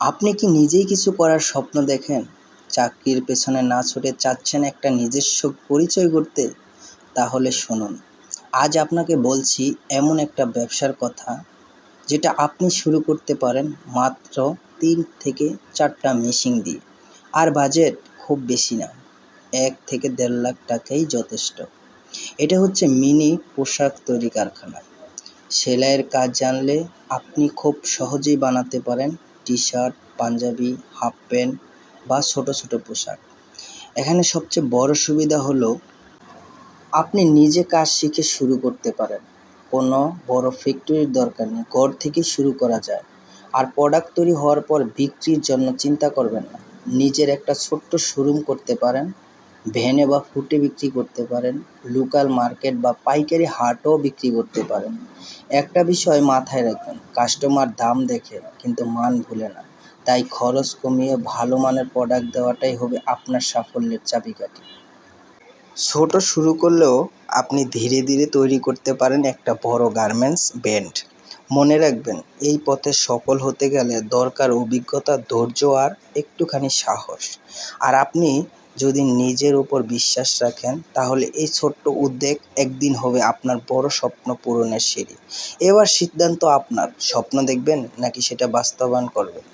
আপনি কি নিজেই কিছু করার স্বপ্ন দেখেন? চাকরির পেছনে না ছুটে চাচ্ছেন একটা নিজস্ব পরিচয় গড়তে? তাহলে শুনুন, আজ আপনাকে বলছি এমন একটা ব্যবসার কথা যেটা আপনি শুরু করতে পারেন মাত্র তিন থেকে চারটা মেশিন দিয়ে। আর বাজেট খুব বেশি না, এক থেকে দেড় লাখ টাকাই যথেষ্ট। এটা হচ্ছে মিনি পোশাক তৈরি কারখানা। সেলাইয়ের কাজ জানলে আপনি খুব সহজেই বানাতে পারেন T shirt Punjabi half pant বা ছোটো ছোটো পোশাক। এখানে সবচেয়ে বড় সুবিধা হলো আপনি নিজে কাজ শিখে শুরু করতে পারেন। কোনো বড় ফ্যাক্টরির দরকার নেই, ঘর থেকে শুরু করা যায়। আর প্রোডাক্ট তৈরি হওয়ার পর বিক্রির জন্য চিন্তা করবেন না। নিজের একটা ছোট্ট শোরুম করতে পারেন। ভ্যানে বা ফুটে বিক্রি করতে পারেন লোকাল মার্কেট বা পাইকারি হাটও বিক্রি করতে পারেন। একটা বিষয় মাথায় রাখবেন কাস্টমার দাম দেখে কিন্তু মান ভুলে না। তাই খরচ কমিয়ে ভালো মানের প্রোডাক্ট দেওয়াটাই হবে আপনার সাফল্যের চাবিকাঠি। ছোট শুরু করলেও আপনি ধীরে ধীরে তৈরি করতে পারেন একটা বড় গার্মেন্টস ব্র্যান্ড মনে রাখবেন, এই পথে সফল হতে গেলে দরকার অভিজ্ঞতা, ধৈর্য আর একটুখানি সাহস। আর আপনি যদি নিজের উপর বিশ্বাস রাখেন, তাহলে এই ছোট্ট উদ্যোগ একদিন হবে আপনার বড় স্বপ্ন পূরণের সিঁড়ি। এবার সিদ্ধান্ত আপনার, স্বপ্ন দেখবেন নাকি সেটা বাস্তবায়ন করবেন?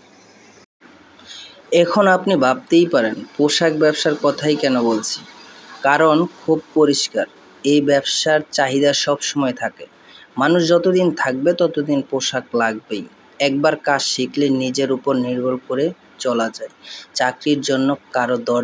এখন আপনি ভাবতেই পারেন, পোশাক ব্যবসার কথাই কেন বলছি। কারণ খুব পরিষ্কার, এই ব্যবসার চাহিদা সব সময় থাকে। মানুষ যতদিন থাকবে ততদিন পোশাক লাগবেই। একবার কাজ শিখলে নিজের উপর নির্ভর করে চলা যায়। চাকরির জন্য কারও দর